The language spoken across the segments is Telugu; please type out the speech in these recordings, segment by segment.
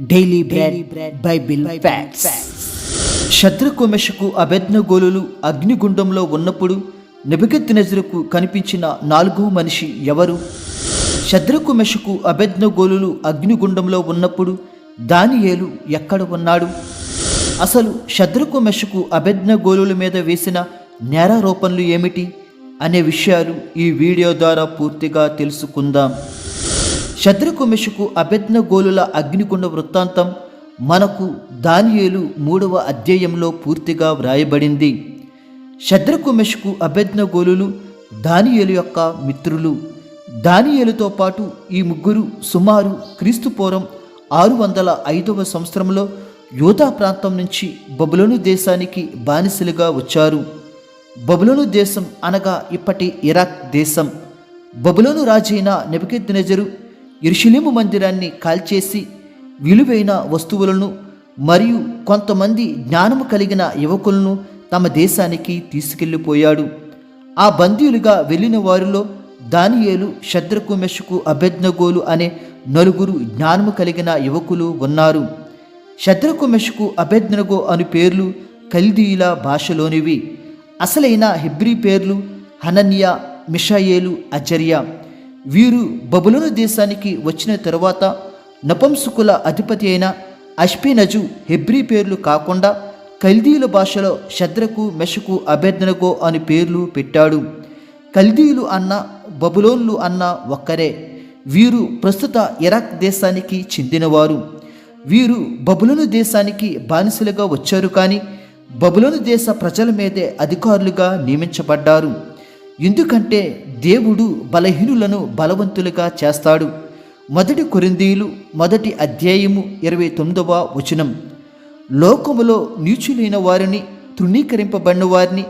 Daily bread Bible facts Shadrach Meshach అభెజ్ఞగోలులు అగ్నిగుండంలో ఉన్నప్పుడు నెబుకెత్తినెజరుకు కనిపించిన నాలుగో మనిషి ఎవరు? శత్రుకు మెషకు అభెజ్ఞగోలులు అగ్నిగుండంలో ఉన్నప్పుడు దానియేలు ఎక్కడ ఉన్నాడు? అసలు శత్రుకు మెషకు అభెజ్ఞగోలుల మీద వేసిన నేరారోపణలు ఏమిటి? అనే విషయాలు ఈ వీడియో ద్వారా పూర్తిగా తెలుసుకుందాం. శత్రుకు మెషకు అభెజ్ఞ గోలుల అగ్నిగుండ వృత్తాంతం మనకు దానియేలు మూడవ అధ్యాయంలో పూర్తిగా వ్రాయబడింది. శత్రుకు మెషకు గోలులు దానియేలు యొక్క మిత్రులు. దానియేలుతో పాటు ఈ ముగ్గురు సుమారు క్రీస్తుపూర్వం ఆరు వందల ఐదవ సంవత్సరంలో యూదా ప్రాంతం నుంచి బబులోను దేశానికి బానిసలుగా వచ్చారు. బబులోను దేశం అనగా ఇప్పటి ఇరాక్ దేశం. బబులోను రాజైన నెబుకెద్నెజరు ఇరుషులేము మందిరాన్ని కాల్చేసి విలువైన వస్తువులను మరియు కొంతమంది జ్ఞానము కలిగిన యువకులను తమ దేశానికి తీసుకెళ్ళిపోయాడు. ఆ బందీలుగా వెళ్ళిన వారిలో దానియేలు శద్రకు మెషకు అభెజ్ఞగోలు అనే నలుగురు జ్ఞానము కలిగిన యువకులు ఉన్నారు. శద్రకు మెషకు అభెజ్ఞగో అను పేర్లు కల్దీయుల భాషలోనివి. అసలైన హిబ్రీ పేర్లు హనన్య మిషాయేలు అజర్య. వీరు బబులోను దేశానికి వచ్చిన తరువాత నపంసుకుల అధిపతి అయిన అష్పినజు హెబ్రీ పేర్లు కాకుండా కల్దీయుల భాషలో శద్రకు మెషకు అభ్యర్థనగో అని పేర్లు పెట్టాడు. కల్దీయులు అన్న బబులోన్లు అన్న ఒక్కరే. వీరు ప్రస్తుత ఇరాక్ దేశానికి చెందినవారు. వీరు బబులోను దేశానికి బానిసలుగా వచ్చారు కానీ బబులోను దేశ ప్రజల మీదే అధికారులుగా నియమించబడ్డారు. ఎందుకంటే దేవుడు బలహీనులను బలవంతులుగా చేస్తాడు. మొదటి కొరిందీలు మొదటి అధ్యాయము ఇరవై తొమ్మిదవ వచనం. లోకములో నీచులైన వారిని తృణీకరింపబడిన వారిని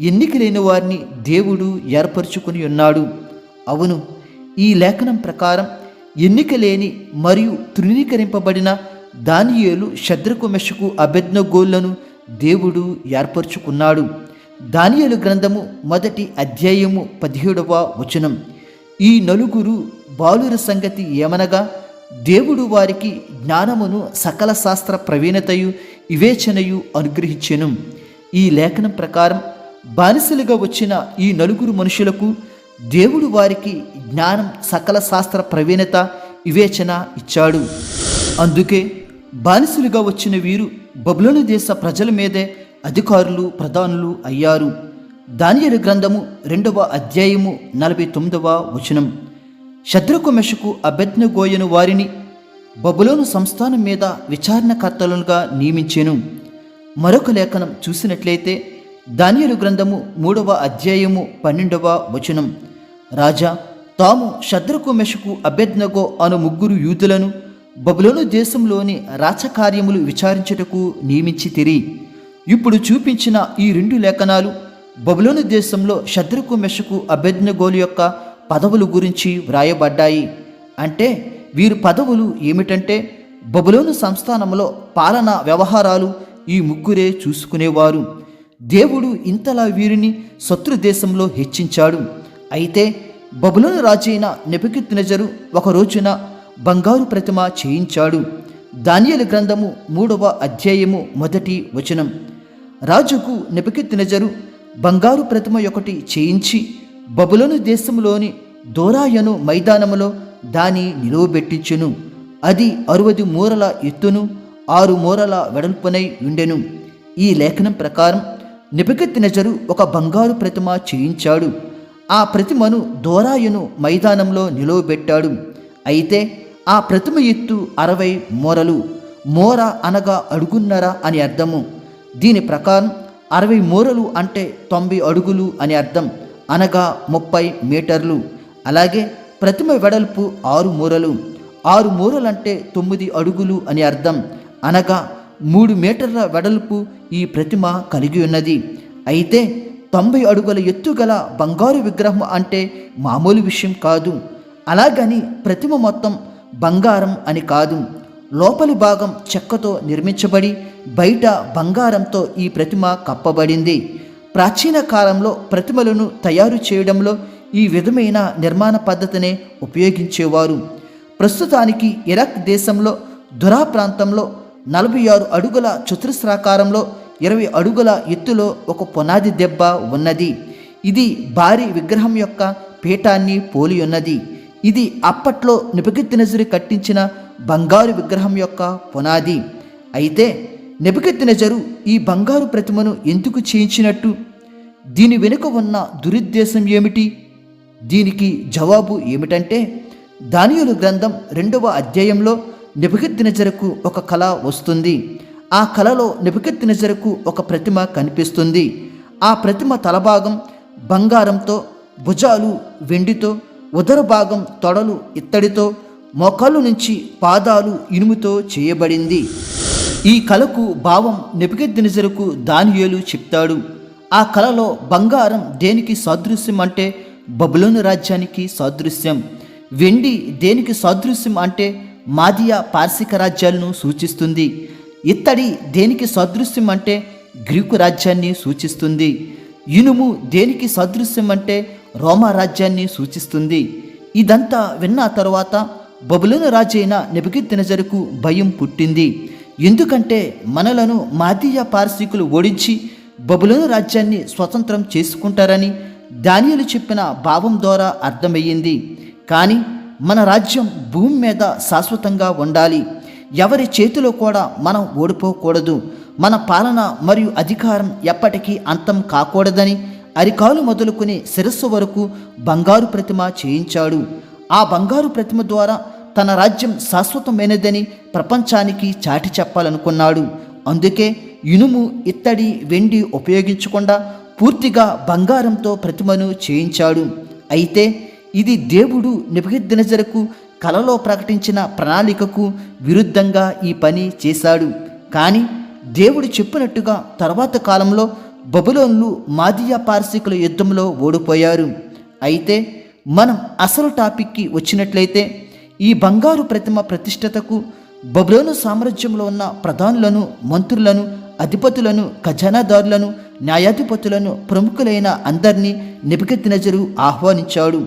ఎన్నికలైన వారిని దేవుడు ఏర్పరచుకుని ఉన్నాడు. అవును ఈ లేఖనం ప్రకారం ఎన్నిక లేని మరియు తృణీకరింపబడిన దానియేలు శద్రకు మెషకు అభెజ్ఞగోళ్ళను దేవుడు ఏర్పరచుకున్నాడు. దానియలు గ్రంథము మొదటి అధ్యాయము పదిహేడవ వచనం. ఈ నలుగురు బాలుర సంగతి ఏమనగా దేవుడు వారికి జ్ఞానమును సకల శాస్త్ర ప్రవీణతయు వివేచనయు అనుగ్రహించెను. ఈ లేఖనం ప్రకారం బానిసలుగా వచ్చిన ఈ నలుగురు మనుషులకు దేవుడు వారికి జ్ఞానం సకల శాస్త్ర ప్రవీణత వివేచన ఇచ్చాడు. అందుకే బానిసలుగా వచ్చిన వీరు బబులను దేశ ప్రజల మీదే అధికారులు ప్రధానులు అయ్యారు. దానియలు గ్రంథము రెండవ అధ్యాయము నలభై తొమ్మిదవ వచనం. శత్రుకు మెషకు అభ్యజ్ఞగోయను వారిని బబులోను సంస్థానం మీద విచారణకర్తలుగా నియమించెను. మరొక లేఖనం చూసినట్లయితే దానియలు గ్రంథము మూడవ అధ్యాయము పన్నెండవ వచనం. రాజా తాము శత్రుకు మెషకు అభ్యజ్ఞగో అను ముగ్గురు యూతులను బబులోను దేశంలోని రాచకార్యములు విచారించుటకు నియమించి తిరిగి ఇప్పుడు చూపించిన ఈ రెండు లేఖనాలు బబులోని దేశంలో శత్రుకు మెషకు అభ్యర్థగోలు యొక్క పదవులు గురించి వ్రాయబడ్డాయి. అంటే వీరి పదవులు ఏమిటంటే బబులోను సంస్థానంలో పాలనా వ్యవహారాలు ఈ ముగ్గురే చూసుకునేవారు. దేవుడు ఇంతలా వీరిని శత్రు దేశంలో హెచ్చించాడు. అయితే బబులోను రాజైన నెబుకెత్తినజరు ఒక రోజున బంగారు ప్రతిమ చేయించాడు. దానియలు గ్రంథము మూడవ అధ్యాయము మొదటి వచనం. రాజుకు నెబుకెత్తినజరు బంగారు ప్రతిమ ఒకటి చేయించి బబులను దేశంలోని దోరాయను మైదానములో దాని నిలువబెట్టించును అది అరవది మూరల ఎత్తును ఆరు మూరల వెడల్పునై ఉండెను ఈ లేఖనం ప్రకారం నిపకెత్తినజరు ఒక బంగారు ప్రతిమ చేయించాడు. ఆ ప్రతిమను దోరాయను మైదానంలో నిలువబెట్టాడు అయితే ఆ ప్రతిమ ఎత్తు అరవై మూరలు మోర అనగా అడుగున్నర అని అర్థము. దీని ప్రకారం అరవై మూరలు అంటే తొంభై అడుగులు అని అర్థం. అనగా ముప్పై మీటర్లు. అలాగే ప్రతిమ వెడల్పు ఆరు మూరలు. ఆరు మూరలంటే తొమ్మిది అడుగులు అని అర్థం. అనగా మూడు మీటర్ల వెడల్పు ఈ ప్రతిమ కలిగి ఉన్నది. అయితే తొంభై అడుగుల ఎత్తుగల బంగారు విగ్రహం అంటే మామూలు విషయం కాదు. అలాగని ప్రతిమ మొత్తం బంగారం అని కాదు. లోపలి భాగం చెక్కతో నిర్మించబడి బయట బంగారంతో ఈ ప్రతిమ కప్పబడింది. ప్రాచీన కాలంలో ప్రతిమలను తయారు చేయడంలో ఈ విధమైన నిర్మాణ పద్ధతినే ఉపయోగించేవారు. ప్రస్తుతానికి ఇరాక్ దేశంలో దురా ప్రాంతంలో నలభై ఆరు అడుగుల చతురస్రాకారంలో ఇరవై అడుగుల ఎత్తులో ఒక పునాది దెబ్బ ఉన్నది. ఇది భారీ విగ్రహం యొక్క పీఠాన్ని పోలి ఉన్నది. ఇది అప్పట్లో నిబకెత్తినజరు కట్టించిన బంగారు విగ్రహం యొక్క పునాది. అయితే నెబకెత్తినజరు ఈ బంగారు ప్రతిమను ఎందుకు చేయించినట్టు? దీని వెనుక ఉన్న దురుద్దేశం ఏమిటి? దీనికి జవాబు ఏమిటంటే దానియులు గ్రంథం రెండవ అధ్యాయంలో నిబకెత్తినజరకు ఒక కళ వస్తుంది. ఆ కళలో నిబకెత్తినజరకు ఒక ప్రతిమ కనిపిస్తుంది. ఆ ప్రతిమ తలభాగం బంగారంతో భుజాలు వెండితో ఉదర భాగం తొడలు ఇత్తడితో మోకాలు నుంచి పాదాలు ఇనుముతో చేయబడింది. ఈ కళకు భావం నెబుకెద్దినజరుకు దానియేలు చెప్తాడు. ఆ కళలో బంగారం దేనికి సాదృశ్యం అంటే బబులోను రాజ్యానికి సాదృశ్యం. వెండి దేనికి సాదృశ్యం అంటే మాదియా పార్శిక రాజ్యాలను సూచిస్తుంది. ఇత్తడి దేనికి సాదృశ్యం అంటే గ్రీకు రాజ్యాన్ని సూచిస్తుంది. ఇనుము దేనికి సాదృశ్యం అంటే రోమా రాజ్యాన్ని సూచిస్తుంది. ఇదంతా విన్న తరువాత బబులోను రాజైన నెబుకిద్దినజరుకు భయం పుట్టింది. ఎందుకంటే మనలను మాదీయ పారసీకులు ఓడించి బబులోను రాజ్యాన్ని స్వతంత్రం చేసుకుంటారని దానియలు చెప్పిన భావం ద్వారా అర్థమయ్యింది. కానీ మన రాజ్యం భూమి మీద శాశ్వతంగా ఉండాలి. ఎవరి చేతిలో కూడా మనం ఓడిపోకూడదు. మన పాలన మరియు అధికారం ఎప్పటికీ అంతం కాకూడదని అరికాలు మొదలుకుని శిరస్సు వరకు బంగారు ప్రతిమ చేయించాడు. ఆ బంగారు ప్రతిమ ద్వారా తన రాజ్యం శాశ్వతమైనదని ప్రపంచానికి చాటి చెప్పాలనుకున్నాడు. అందుకే ఇనుము ఇత్తడి వెండి ఉపయోగించకుండా పూర్తిగా బంగారంతో ప్రతిమను చేయించాడు. అయితే ఇది దేవుడు నిబద్దినజరకు కలలో ప్రకటించిన ప్రణాళికకు విరుద్ధంగా ఈ పని చేశాడు. కానీ దేవుడు చెప్పినట్టుగా తర్వాత కాలంలో బబులోన్లు మాదియా పార్శికుల యుద్ధంలో ఓడిపోయారు. అయితే మనం అసలు టాపిక్కి వచ్చినట్లయితే ఈ బంగారు ప్రతిమ ప్రతిష్టతకు బబులోను సామ్రాజ్యంలో ఉన్న ప్రధానులను మంత్రులను అధిపతులను ఖజానాదారులను న్యాయాధిపతులను ప్రముఖులైన అందరినీ నిబకెత్తినజరు ఆహ్వానించాడు.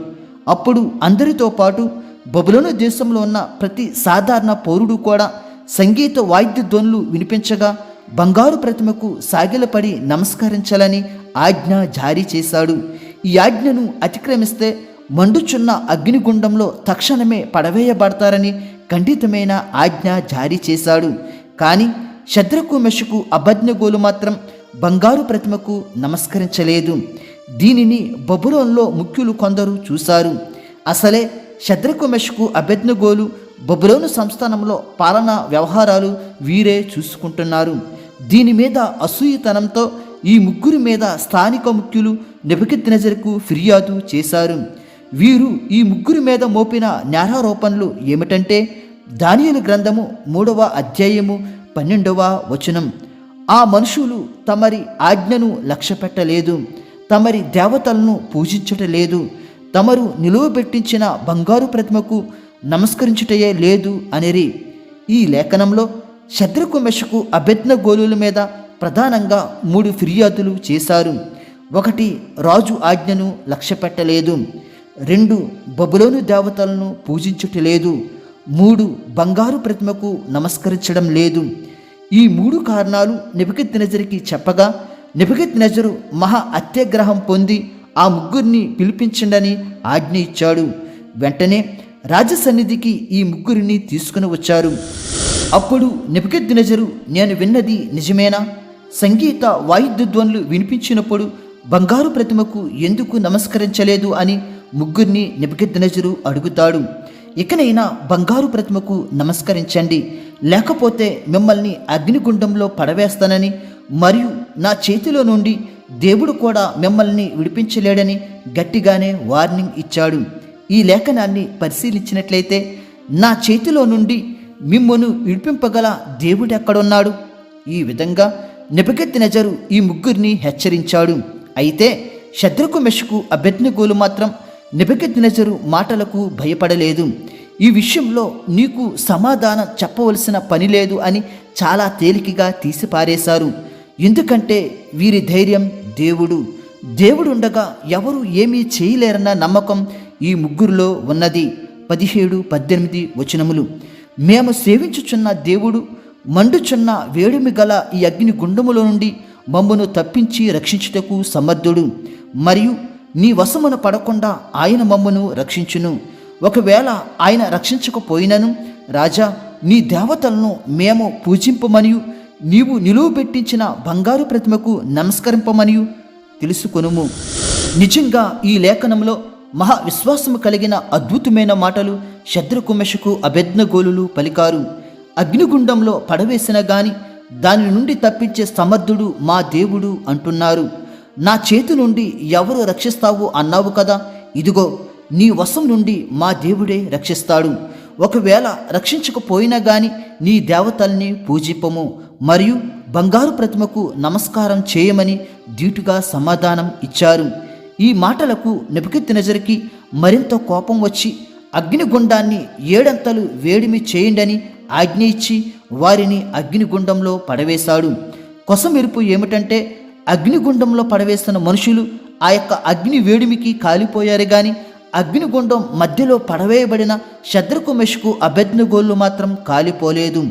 అప్పుడు అందరితో పాటు బబులోను దేశంలో ఉన్న ప్రతి సాధారణ పౌరుడు కూడా సంగీత వాయిద్య ధ్వనులు వినిపించగా బంగారు ప్రతిమకు సాగిలపడి నమస్కరించాలని ఆజ్ఞ జారీ చేశాడు. ఈ ఆజ్ఞను అతిక్రమిస్తే మండుచున్న అగ్నిగుండంలో తక్షణమే పడవేయబడతారని ఖండితమైన ఆజ్ఞ జారీ చేశాడు. కానీ శద్రకు మెషుకు అభజ్ఞగోలు మాత్రం బంగారు ప్రతిమకు నమస్కరించలేదు. దీనిని బబులోన్లో ముఖ్యులు కొందరు చూశారు. అసలే శద్రకు మెషుకు అభజ్ఞగోలు బబులోను సంస్థానంలో పాలనా వ్యవహారాలు వీరే చూసుకుంటున్నారు. దీని మీద అసూయతనంతో ఈ ముగ్గురి మీద స్థానిక ముఖ్యులు నెబకెత్తినజరకు ఫిర్యాదు చేశారు. వీరు ఈ ముగ్గురి మీద మోపిన నేరారోపణలు ఏమిటంటే దానియలు గ్రంథము మూడవ అధ్యాయము పన్నెండవ వచనం. ఆ మనుషులు తమరి ఆజ్ఞను లక్ష్యపెట్టలేదు తమరి దేవతలను పూజించటలేదు తమరు నిలువబెట్టించిన బంగారు ప్రతిమకు నమస్కరించుటయే లేదు అనిరి. ఈ లేఖనంలో శత్రుకు మెషకు అభ్యర్థన గోలుల మీద ప్రధానంగా మూడు ఫిర్యాదులు చేశారు. ఒకటి రాజు ఆజ్ఞను లక్ష్యపెట్టలేదు. రెండు బబులోను దేవతలను పూజించుట లేదు. మూడు బంగారు ప్రతిమకు నమస్కరించడం లేదు. ఈ మూడు కారణాలు నిబకెత్ నజరికి చెప్పగా నిబకెత్ నజరు మహా అత్యగ్రహం పొంది ఆ ముగ్గురిని పిలిపించండని ఆజ్ఞ ఇచ్చాడు. వెంటనే రాజసన్నిధికి ఈ ముగ్గురిని తీసుకుని వచ్చారు. అప్పుడు నిబకెద్దినజరు నేను విన్నది నిజమేనా? సంగీత వాయిద్య ధ్వనులు వినిపించినప్పుడు బంగారు ప్రతిమకు ఎందుకు నమస్కరించలేదు? అని ముగ్గురిని నిబకెద్దినజరు అడుగుతాడు. ఇకనైనా బంగారు ప్రతిమకు నమస్కరించండి. లేకపోతే మిమ్మల్ని అగ్నిగుండంలో పడవేస్తానని మరియు నా చేతిలో నుండి దేవుడు కూడా మిమ్మల్ని విడిపించలేడని గట్టిగానే వార్నింగ్ ఇచ్చాడు. ఈ లేఖనాన్ని పరిశీలించినట్లయితే నా చేతిలో నుండి మిమ్మను విడిపింపగల దేవుడు ఎక్కడున్నాడు? ఈ విధంగా నిపగెత్తి నజరు ఈ ముగ్గురిని హెచ్చరించాడు. అయితే శత్రుకు మెషకు అభ్యర్థనగోలు మాత్రం నిబకెత్తి మాటలకు భయపడలేదు. ఈ విషయంలో నీకు సమాధానం చెప్పవలసిన పని లేదు అని చాలా తేలికగా తీసిపారేశారు. ఎందుకంటే వీరి ధైర్యం దేవుడు. దేవుడుండగా ఎవరు ఏమీ చేయలేరన్న నమ్మకం ఈ ముగ్గురిలో ఉన్నది. పదిహేడు పద్దెనిమిది వచనములు. మేము సేవించుచున్న దేవుడు మండుచున్న వేడిమి గల ఈ అగ్ని గుండములో నుండి మమ్మను తప్పించి రక్షించుటకు సమర్థుడు. మరియు నీ వశమున పడకుండా ఆయన మమ్మను రక్షించును. ఒకవేళ ఆయన రక్షించకపోయినను రాజా నీ దేవతలను మేము పూజింపమనియు నీవు నిలువ పెట్టించిన బంగారు ప్రతిమకు నమస్కరింపమనియు తెలుసుకొనుము. నిజంగా ఈ లేఖనంలో మహా విశ్వాసము కలిగిన అద్భుతమైన మాటలు శత్రుకుమెషకు అభెజ్ఞగోలులు పలికారు. అగ్నిగుండంలో పడవేసిన గాని దాని నుండి తప్పించే సమర్థుడు మా దేవుడు అంటున్నారు. నా చేతి నుండి ఎవరు రక్షిస్తావు అన్నావు కదా? ఇదిగో నీ వశం నుండి మా దేవుడే రక్షిస్తాడు. ఒకవేళ రక్షించకపోయినా గాని నీ దేవతల్ని పూజిపము. మరియు బంగారు ప్రతిమకు నమస్కారం చేయమని ధీటుగా సమాధానం ఇచ్చారు. ఈ మాటలకు నెబుకెత్తినజరికి మరింత కోపం వచ్చి అగ్నిగుండాన్ని ఏడంతలు వేడిమి చేయండని ఆజ్ఞ ఇచ్చి వారిని అగ్నిగుండంలో పడవేశాడు. కొసమెరుపు ఏమిటంటే అగ్నిగుండంలో పడవేస్తున్న మనుషులు ఆ యొక్క అగ్ని వేడిమికి కాలిపోయారు గాని అగ్నిగుండం మధ్యలో పడవేయబడిన శత్రుకు మెషుకు అభ్యర్థనగోళ్ళు మాత్రం కాలిపోలేదు.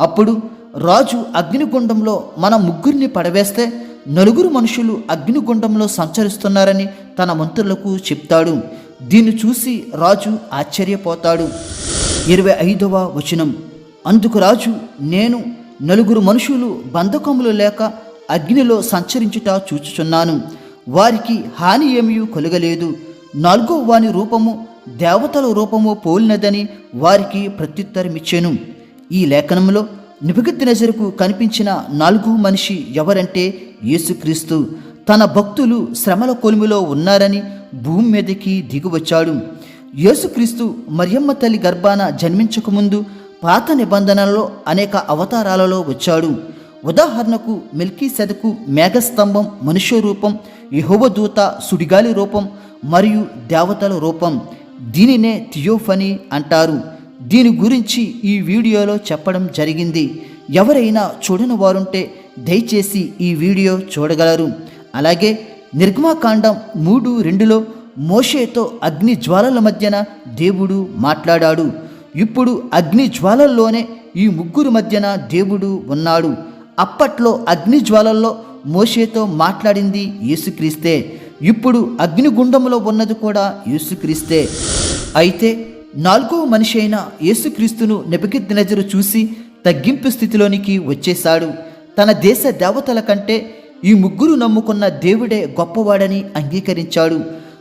అప్పుడు రాజు అగ్నిగుండంలో మన ముగ్గురిని పడవేస్తే నలుగురు మనుషులు అగ్నిగుండంలో సంచరిస్తున్నారని తన మంత్రులకు చెప్తాడు. దీన్ని చూసి రాజు ఆశ్చర్యపోతాడు. ఇరవై ఐదవ వచనం. అందుకు రాజు నేను నలుగురు మనుషులు బంధకములు లేక అగ్నిలో సంచరించుట చూచుచున్నాను. వారికి హాని ఏమీ కలుగలేదు. నాలుగో వాని రూపము దేవతల రూపము పోలినదని వారికి ప్రత్యుత్తరమిచ్చాను. ఈ లేఖనంలో నిబద్నజరుకు కనిపించిన నాలుగో మనిషి ఎవరంటే యేసుక్రీస్తు. తన భక్తులు శ్రమల కొలిమిలో ఉన్నారని భూమి మీదకి దిగివచ్చాడు. యేసుక్రీస్తు మరియమ్మ తల్లి గర్భాన జన్మించకముందు పాత నిబంధనలలో అనేక అవతారాలలో వచ్చాడు. ఉదాహరణకు మిల్కీ సెదకు మేఘస్తంభం మనుష్య రూపం యహోవదూత సుడిగాలి రూపం మరియు దేవతల రూపం. దీనినే థియోఫనీ అంటారు. దీని గురించి ఈ వీడియోలో చెప్పడం జరిగింది. ఎవరైనా చూడని వారుంటే దయచేసి ఈ వీడియో చూడగలరు. అలాగే నిర్గమాకాండం మూడు రెండులో మోషేతో అగ్ని జ్వాలల మధ్యన దేవుడు మాట్లాడాడు. ఇప్పుడు అగ్ని జ్వాలల్లోనే ఈ ముగ్గురు మధ్యన దేవుడు ఉన్నాడు. అప్పట్లో అగ్ని జ్వాలల్లో మోషేతో మాట్లాడింది యేసుక్రీస్తే. ఇప్పుడు అగ్నిగుండంలో ఉన్నది కూడా యేసుక్రీస్తే. అయితే నాలుగవ మనిషి అయిన యేసుక్రీస్తును నెబుకెద్నెజరు చూసి తగ్గింపు స్థితిలోనికి వచ్చేశాడు. తన దేశ దేవతల కంటే ఈ ముగ్గురు నమ్ముకున్న దేవుడే గొప్పవాడని అంగీకరించాడు.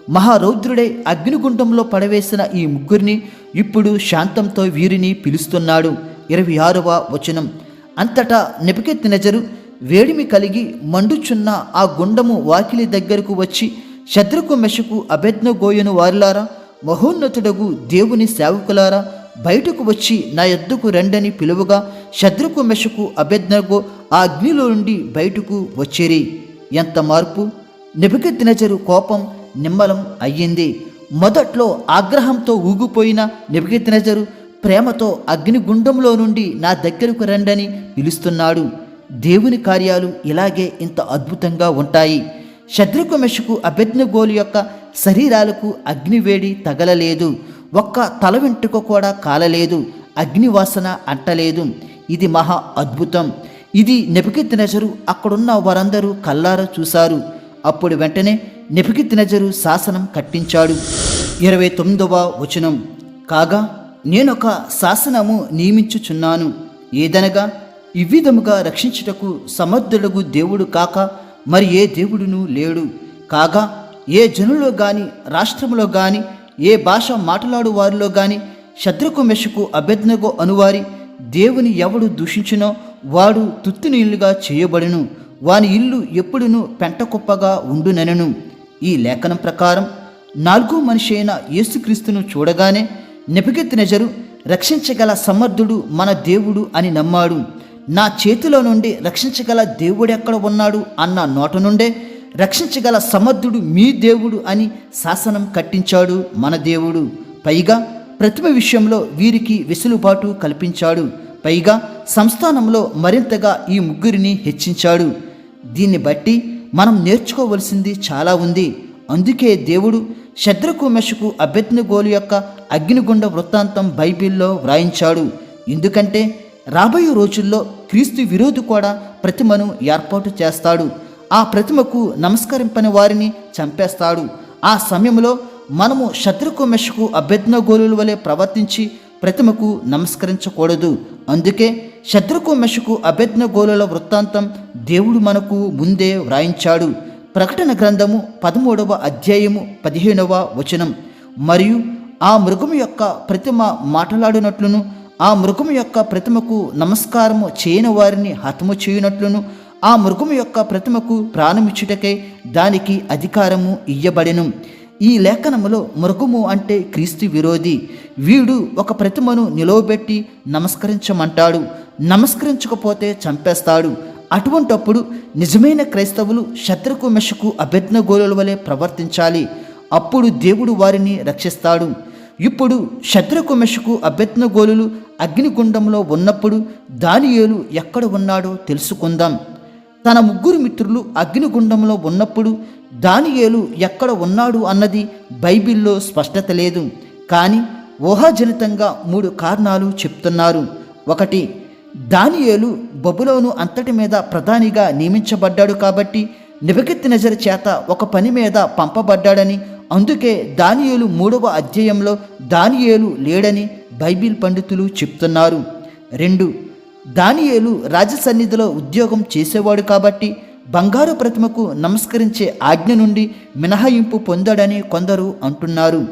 మహారౌద్రుడే అగ్నిగుండంలో పడవేసిన ఈ ముగ్గురిని ఇప్పుడు శాంతంతో వీరిని పిలుస్తున్నాడు. ఇరవై ఆరవ వచనం. అంతటా నెబుకెత్తినజరు వేడిమి కలిగి మండుచున్న ఆ గుండము వాకిలి దగ్గరకు వచ్చి శత్రుకు మెషకు అభెజ్ఞ గోయను వారిలారా మహోన్నతుడగు దేవుని సేవకులారా బయటకు వచ్చి నా ఎద్దుకు రెండని పిలువగా శత్రుకు మెషకు అభ్యర్థనకు ఆ అగ్నిలో నుండి బయటకు వచ్చేరి. ఎంత మార్పు? నెబుకెత్తినజరు కోపం నిమ్మలం అయ్యింది. మొదట్లో ఆగ్రహంతో ఊగిపోయిన నెబుకెత్తినజరు ప్రేమతో అగ్నిగుండంలో నుండి నా దగ్గరకు రండని పిలుస్తున్నాడు. దేవుని కార్యాలు ఇలాగే ఇంత అద్భుతంగా ఉంటాయి. శత్రుకు అభిజ్ఞగోలు యొక్క శరీరాలకు అగ్నివేడి తగలలేదు. ఒక్క తల వెంట్రుక కూడా కాలలేదు. అగ్నివాసన అంటలేదు. ఇది మహా అద్భుతం. ఇది నెపకెత్తినజరు అక్కడున్న వారందరూ కల్లారా చూశారు. అప్పుడు వెంటనే నెపకెత్తినజరు శాసనం కట్టించాడు. ఇరవై తొమ్మిదవ వచనం. కాగా నేనొక శాసనము నియమించుచున్నాను. ఏదనగా ఇవ్విధముగా రక్షించుటకు సమర్థులకు దేవుడు కాక మరి ఏ దేవుడును లేడు. కాగా ఏ జనులో గాని రాష్ట్రములో గాని ఏ భాష మాట్లాడు వారిలో గాని శత్రుకు మెషకు అభ్యర్థనకు అనువారి దేవుని ఎవడు దూషించినో వాడు తుత్తునీళ్ళుగా చేయబడును. వాని ఇల్లు ఎప్పుడును పెంటకుప్పగా ఉండునెనను. ఈ లేఖనం ప్రకారం నాలుగో మనిషి అయిన యేసుక్రీస్తును చూడగానే నెపకెత్తినజరు రక్షించగల సమర్థుడు మన దేవుడు అని నమ్మాడు. నా చేతిలో నుండి రక్షించగల దేవుడు ఎక్కడ ఉన్నాడు అన్న నోట నుండే రక్షించగల సమర్థుడు మీ దేవుడు అని శాసనం కట్టించాడు మన దేవుడు. పైగా ప్రతిమ విషయంలో వీరికి వెసులుబాటు కల్పించాడు. పైగా సంస్థానంలో మరింతగా ఈ ముగ్గురిని హెచ్చించాడు. దీన్ని బట్టి మనం నేర్చుకోవలసింది చాలా ఉంది. అందుకే దేవుడు శత్రుకు మెషుకు అభ్యర్థనగోలు యొక్క అగ్నిగుండ వృత్తాంతం బైబిల్లో వ్రాయించాడు. ఎందుకంటే రాబోయే రోజుల్లో క్రీస్తు విరోధి కూడా ప్రతిమను ఏర్పాటు చేస్తాడు. ఆ ప్రతిమకు నమస్కరింపని వారిని చంపేస్తాడు. ఆ సమయంలో మనము శత్రుకు మెషకు అభ్యర్థన గోలుల వలె ప్రవర్తించి ప్రతిమకు నమస్కరించకూడదు. అందుకే శత్రుకు మెషకు అభ్యర్థిగోలుల వృత్తాంతం దేవుడు మనకు ముందే వ్రాయించాడు. ప్రకటన గ్రంథము పదమూడవ అధ్యాయము పదిహేనవ వచనం. మరియు ఆ మృగము యొక్క ప్రతిమ మాట్లాడినట్లును ఆ మృగము యొక్క ప్రతిమకు నమస్కారము చేయని వారిని హతము చేయునట్లును ఆ మృగము యొక్క ప్రతిమకు ప్రాణమిచ్చుటకై దానికి అధికారము ఇయ్యబడెను. ఈ లేఖనములో మృగము అంటే క్రీస్తు విరోధి. వీడు ఒక ప్రతిమను నిలవబెట్టి నమస్కరించమంటాడు. నమస్కరించకపోతే చంపేస్తాడు. అటువంటప్పుడు నిజమైన క్రైస్తవులు శత్రుకు మెషకు అభ్యర్థగోలుల వలె ప్రవర్తించాలి. అప్పుడు దేవుడు వారిని రక్షిస్తాడు. ఇప్పుడు శత్రుకు మెషకు అభ్యర్థన అగ్నిగుండంలో ఉన్నప్పుడు దానియేలు ఎక్కడ ఉన్నాడో తెలుసుకుందాం. తన ముగ్గురు మిత్రులు అగ్నిగుండంలో ఉన్నప్పుడు దానియేలు ఎక్కడ ఉన్నాడు అన్నది బైబిల్లో స్పష్టత లేదు. కానీ ఊహాజనితంగా మూడు కారణాలు చెప్తున్నారు. ఒకటి దానియేలు బబులోను అంతటి మీద ప్రధానిగా నియమించబడ్డాడు కాబట్టి నిబకెత్తి నజర్ చేత ఒక పని మీద పంపబడ్డాడని అందుకే దానియేలు మూడవ అధ్యాయంలో దానియేలు లేడని బైబిల్ పండితులు చెప్తున్నారు. రెండు దానియేలు రాజసన్నిధిలో ఉద్యోగం చేసేవాడు కాబట్టి బంగారు ప్రతిమకు నమస్కరించే ఆజ్ఞ నుండి మినహాయింపు పొందాడని కొందరు అంటున్నారు.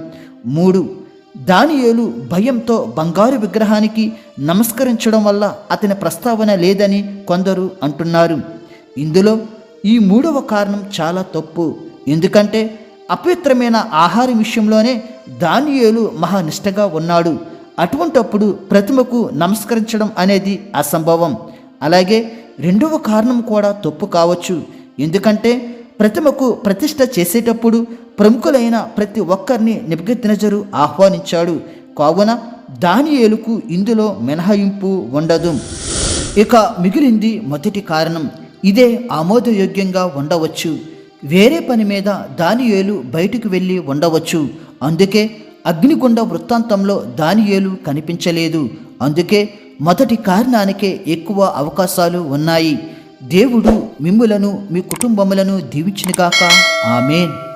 మూడు దానియేలు భయంతో బంగారు విగ్రహానికి నమస్కరించడం వల్ల అతని ప్రస్తావన లేదని కొందరు అంటున్నారు. ఇందులో ఈ మూడవ కారణం చాలా తప్పు. ఎందుకంటే అపవిత్రమైన ఆహారం విషయంలోనే దానియేలు మహానిష్టగా ఉన్నాడు. అటువంటప్పుడు ప్రతిమకు నమస్కరించడం అనేది అసంభవం. అలాగే రెండవ కారణం కూడా తప్పు కావచ్చు. ఎందుకంటే ప్రతిమకు ప్రతిష్ట చేసేటప్పుడు ప్రముఖులైన ప్రతి ఒక్కరిని నిబద్ధినజరు ఆహ్వానించాడు. కావున దానియేలుకు ఇందులో మినహాయింపు ఉండదు. ఇక మిగిలింది మొదటి కారణం. ఇదే ఆమోదయోగ్యంగా ఉండవచ్చు. వేరే పని మీద దానియేలు బయటకు వెళ్ళి ఉండవచ్చు. అందుకే అగ్నిగుండ వృత్తాంతంలో దానియేలు కనిపించలేదు. అందుకే మొదటి కారణానికే ఎక్కువ అవకాశాలు ఉన్నాయి. దేవుడు మిమ్ములను మీ కుటుంబములను దీవించిన కాక ఆమెన్.